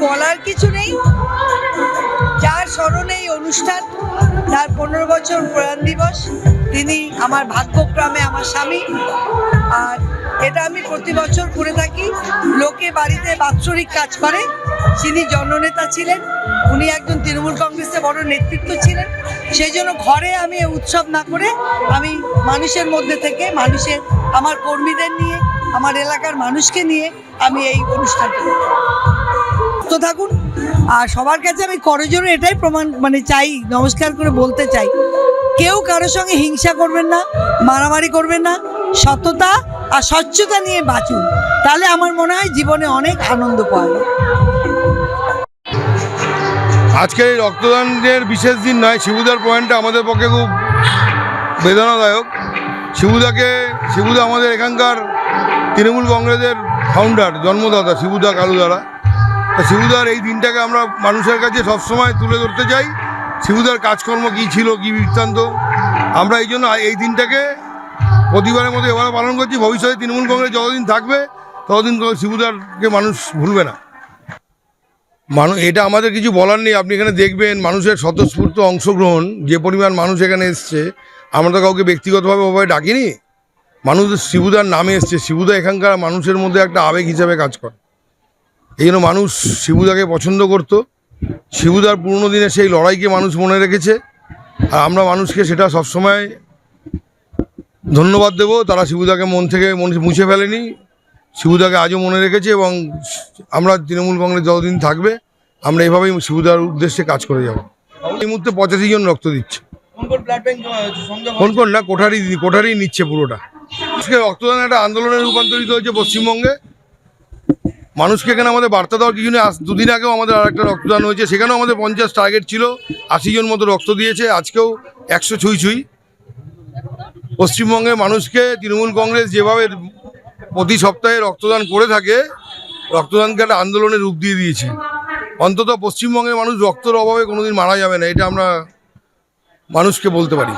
বলার কিছু নেই। যার স্মরণে এই অনুষ্ঠান, তার পনেরো বছর প্রয়াণ দিবস, তিনি আমার ভাগ্যক্রমে আমার স্বামী। আর এটা আমি প্রতি বছর করে থাকি। লোকে বাড়িতে বাৎসরিক কাজ করে। তিনি জননেতা ছিলেন, উনি একজন তৃণমূল কংগ্রেসে বড় নেতৃত্ব ছিলেন। সেই জন্য ঘরে আমি উৎসব না করে, আমি মানুষের মধ্যে থেকে, মানুষের, আমার কর্মীদের নিয়ে, আমার এলাকার মানুষকে নিয়ে আমি এই অনুষ্ঠানটা। সুস্থ থাকুন। আর সবার কাছে আমি করজোরে এটাই প্রমাণ মানে চাই, নমস্কার করে বলতে চাই। কেউ কারোর সঙ্গে হিংসা করবেন না, মারামারি করবেন না, সততা আর স্বচ্ছতা নিয়ে বাঁচুন। তাহলে আমার মনে হয় জীবনে অনেক আনন্দ পাওয়া যায়। আজকের এই রক্তদানের বিশেষ দিন নয়, শিবুদার পয়েন্টটা আমাদের পক্ষে খুব বেদনাদায়ক। শিবুদাকে, শিবুদা আমাদের এখানকার তৃণমূল কংগ্রেসের ফাউন্ডার জন্মদাতা শিবুদা কালুদারা। শিবুদার এই দিনটাকে আমরা মানুষের কাছে সবসময় তুলে ধরতে চাই। শিবুদার কাজকর্ম কী ছিল, কী বৃত্তান্ত? আমরা এই জন্য এই দিনটাকে প্রতিবারের মতো এবারে পালন করছি। ভবিষ্যতে তৃণমূল কংগ্রেস যতদিন থাকবে, ততদিন শিবুদারকে মানুষ ভুলবে না। মানুষ এটা আমাদের কিছু বলার নেই। আপনি এখানে দেখবেন মানুষের স্বতঃস্ফূর্ত অংশগ্রহণ, যে পরিমাণ মানুষ এখানে এসছে, আমরা তো কাউকে ব্যক্তিগতভাবে ওভাবে ডাকিনি। মানুষ শিবুদার নামে এসছে। শিবুদা এখানকার মানুষের মধ্যে একটা আবেগ হিসাবে কাজ করে। এই জন্য মানুষ শিবুদাকে পছন্দ করত। শিবুদার পুরনো দিনে সেই লড়াইকে মানুষ মনে রেখেছে। আর আমরা মানুষকে সেটা সবসময় ধন্যবাদ দেবো। তারা শিবুদাকে মন থেকে মন- মুছে ফেলেনি। শিবুদাকে আজও মনে রেখেছে এবং আমরা তৃণমূল কংগ্রেস যতদিন থাকবে, আমরা এভাবেই শিবুদার উদ্দেশ্যে কাজ করে যাব। এই মুহূর্তে পঁচাশি জন রক্ত দিচ্ছে। কোন না, কোঠারি কোঠারি নিচ্ছে পুরোটা। রক্তদান একটা আন্দোলনে রূপান্তরিত হয়েছে পশ্চিমবঙ্গে। মানুষকে এখানে আমাদের বার্তা দেওয়ার কিছু নেই। দুদিন আগেও আমাদের আর একটা রক্তদান হয়েছে। সেখানেও আমাদের পঞ্চাশ টার্গেট ছিল। আশি জন মতো রক্ত দিয়েছে। আজকেও একশো ছুঁই ছুঁই। পশ্চিমবঙ্গের মানুষকে তৃণমূল কংগ্রেস যেভাবে প্রতি সপ্তাহে রক্তদান করে থাকে, রক্তদানকে একটা আন্দোলনের রূপ দিয়ে দিয়েছে। অন্তত পশ্চিমবঙ্গের মানুষ রক্তের অভাবে কোনোদিন মারা যাবে না। এটা আমরা মানুষকে বলতে পারি।